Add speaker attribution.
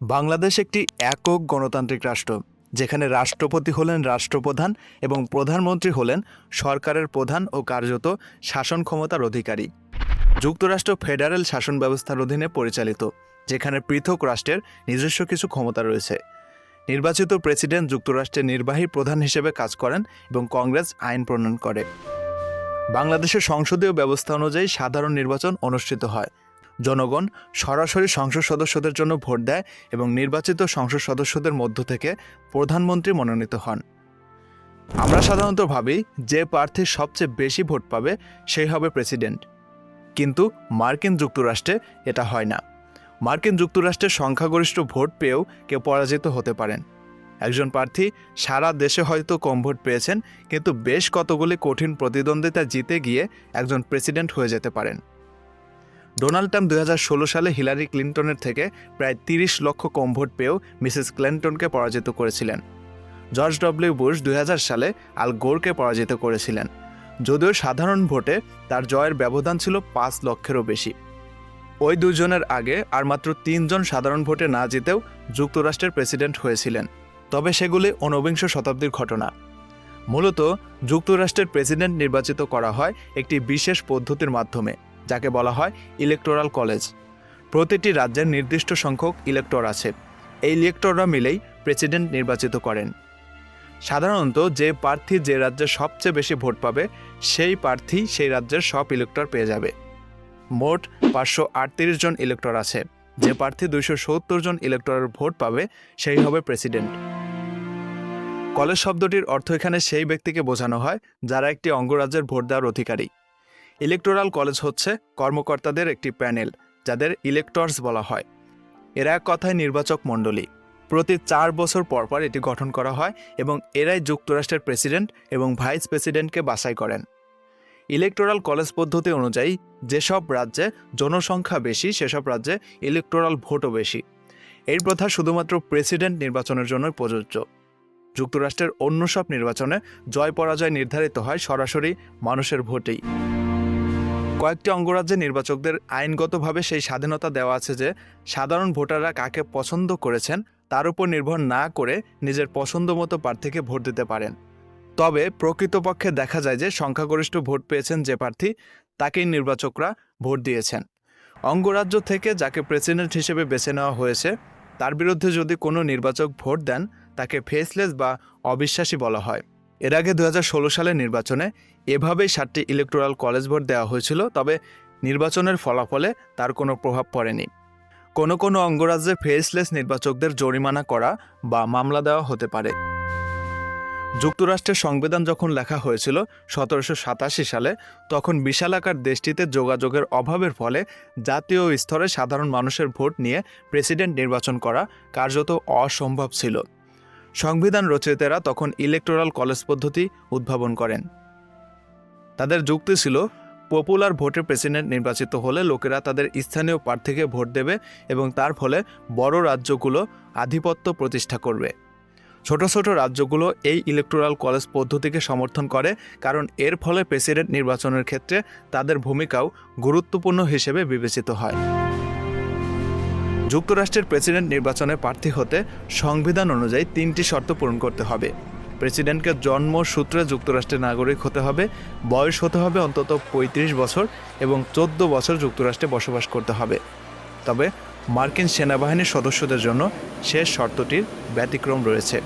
Speaker 1: বাংলাদেশ একটি একক গণতান্ত্রিক রাষ্ট্র, যেখানে রাষ্ট্রপতি হলেন রাষ্ট্রপ্রধান এবং প্রধানমন্ত্রী হলেন সরকারের প্রধান ও কার্যত শাসন ক্ষমতার অধিকারী। যুক্তরাষ্ট্র ফেডারেল শাসন ব্যবস্থার অধীনে পরিচালিত, যেখানে পৃথক রাষ্ট্রের নিজস্ব কিছু ক্ষমতা রয়েছে। নির্বাচিত প্রেসিডেন্ট যুক্তরাষ্ট্রের নির্বাহী প্রধান হিসেবে কাজ করেন এবং কংগ্রেস আইন প্রণয়ন করে। বাংলাদেশের সংসদীয় ব্যবস্থা অনুযায়ী সাধারণ নির্বাচন অনুষ্ঠিত হয়। জনগণ সরাসরি সংসদ সদস্যদের জন্য ভোট দেয় এবং নির্বাচিত সংসদ সদস্যদের মধ্য থেকে প্রধানমন্ত্রী মনোনীত হন। আমরা সাধারণত ভাবি, যে প্রার্থী সবচেয়ে বেশি ভোট পাবে সেই হবে প্রেসিডেন্ট। কিন্তু মার্কিন যুক্তরাষ্ট্রে এটা হয় না। মার্কিন যুক্তরাষ্ট্রের সংখ্যাগরিষ্ঠ ভোট পেয়েও কেউ পরাজিত হতে পারেন। একজন প্রার্থী সারা দেশে হয়তো কম ভোট পেয়েছেন, কিন্তু বেশ কতগুলি কঠিন প্রতিদ্বন্দ্বিতা জিতে গিয়ে একজন প্রেসিডেন্ট হয়ে যেতে পারেন। ডোনাল্ড ট্রাম্প দুই হাজার ষোলো সালে হিলারি ক্লিন্টনের থেকে প্রায় তিরিশ লক্ষ কম ভোট পেয়েও মিসেস ক্লিন্টনকে পরাজিত করেছিলেন। জর্জ ডব্লিউ বুশ দু হাজার সালে আল গোরকে পরাজিত করেছিলেন। যদিও সাধারণ ভোটে তার জয়ের ব্যবধান ছিল পাঁচ লক্ষেরও বেশি। ওই দুজনের আগে আর মাত্র তিনজন সাধারণ ভোটে না জিতেও যুক্তরাষ্ট্রের প্রেসিডেন্ট হয়েছিলেন। তবে সেগুলি ঊনবিংশ শতাব্দীর ঘটনা। মূলত যুক্তরাষ্ট্রের প্রেসিডেন্ট নির্বাচিত করা হয় একটি বিশেষ পদ্ধতির মাধ্যমে। যাকে বলা হয় ইলেকটোরাল কলেজ। প্রতিটি রাজ্যের নির্দিষ্ট সংখ্যক ইলেক্টর আছে। এই ইলেক্টররা মিলেই প্রেসিডেন্ট নির্বাচিত করেন। সাধারণত যে প্রার্থী যে রাজ্যে সবচেয়ে বেশি ভোট পাবে, সেই প্রার্থী সেই রাজ্যের সব ইলেক্টর পেয়ে যাবে। মোট পাঁচশো আটত্রিশ জন ইলেক্টর আছে। যে প্রার্থী দুইশো সত্তর জন ইলেক্টরের ভোট পাবে, সেই হবে প্রেসিডেন্ট। কলেজ শব্দটির অর্থ এখানে সেই ব্যক্তিকে বোঝানো হয়, যারা একটি অঙ্গরাজ্যের ভোট দেওয়ার অধিকারী। ইলেকটোরাল কলেজ হচ্ছে কর্মকর্তাদের একটি প্যানেল, যাদের ইলেক্টর্স বলা হয়। এরা এক কথায় নির্বাচক মণ্ডলী। প্রতি চার বছর পর পর এটি গঠন করা হয় এবং এরাই যুক্তরাষ্ট্রের প্রেসিডেন্ট এবং ভাইস প্রেসিডেন্টকে বাছাই করেন। ইলেকটোরাল কলেজ পদ্ধতি অনুযায়ী, যেসব রাজ্যে জনসংখ্যা বেশি, সেসব রাজ্যে ইলেকটোরাল ভোটও বেশি। এই প্রথা শুধুমাত্র প্রেসিডেন্ট নির্বাচনের জন্যই প্রযোজ্য। যুক্তরাষ্ট্রের অন্য সব নির্বাচনে জয় পরাজয় নির্ধারিত হয় সরাসরি মানুষের ভোটেই। কয়েকটি অঙ্গরাজ্যে নির্বাচকদের আইনগতভাবে সেই স্বাধীনতা দেওয়া আছে যে, সাধারণ ভোটাররা কাকে পছন্দ করেছেন, তার উপর নির্ভর না করে নিজের পছন্দ মতো প্রার্থীকে ভোট দিতে পারেন। তবে প্রকৃতপক্ষে দেখা যায় যে, সংখ্যাগরিষ্ঠ ভোট পেয়েছেন যে প্রার্থী, তাকেই নির্বাচকরা ভোট দিয়েছেন। অঙ্গরাজ্য থেকে যাকে প্রেসিডেন্ট হিসেবে বেছে নেওয়া হয়েছে, তার বিরুদ্ধে যদি কোনো নির্বাচক ভোট দেন, তাকে ফেসলেস বা অবিশ্বাসী বলা হয়। এর আগে দু হাজার ষোলো সালের নির্বাচনে এভাবেই সাতটি ইলেকটোরাল কলেজ ভোট দেওয়া হয়েছিল, তবে নির্বাচনের ফলাফলে তার কোনো প্রভাব পড়েনি। কোনো কোনো অঙ্গরাজ্যে ফেসলেস নির্বাচকদের জরিমানা করা বা মামলা দেওয়া হতে পারে। যুক্তরাষ্ট্রের সংবিধান যখন লেখা হয়েছিল সতেরোশো সাতাশি সালে, তখন বিশালাকার দেশটিতে যোগাযোগের অভাবের ফলে জাতীয় স্তরে সাধারণ মানুষের ভোট নিয়ে প্রেসিডেন্ট নির্বাচন করা কার্যত অসম্ভব ছিল। সংবিধান রচয়িতারা তখন ইলেকটোরাল কলেজ পদ্ধতি উদ্ভাবন করেন। তাদের যুক্তি ছিল পপুলার ভোটে প্রেসিডেন্ট নির্বাচিত হলে লোকেরা তাদের স্থানীয় প্রার্থীকে ভোট দেবে এবং তার ফলে বড় রাজ্যগুলো আধিপত্য প্রতিষ্ঠা করবে। ছোট ছোট রাজ্যগুলো এই ইলেকটোরাল কলেজ পদ্ধতিকে সমর্থন করে কারণ এর ফলে প্রেসিডেন্ট নির্বাচনের ক্ষেত্রে তাদের ভূমিকাও গুরুত্বপূর্ণ হিসেবে বিবেচিত হয়। যুক্তরাষ্ট্রের প্রেসিডেন্ট নির্বাচনে প্রার্থী হতে সংবিধান অনুযায়ী তিনটি শর্ত পূরণ করতে হবে। প্রেসিডেন্টকে জন্ম সূত্রে যুক্তরাষ্ট্রের নাগরিক হতে হবে, বয়স হতে হবে অন্তত ৩৫ বছর এবং চোদ্দ বছর যুক্তরাষ্ট্রে বসবাস করতে হবে। তবে মার্কিন সেনাবাহিনীর সদস্যদের জন্য শেষ শর্তটির ব্যতিক্রম রয়েছে।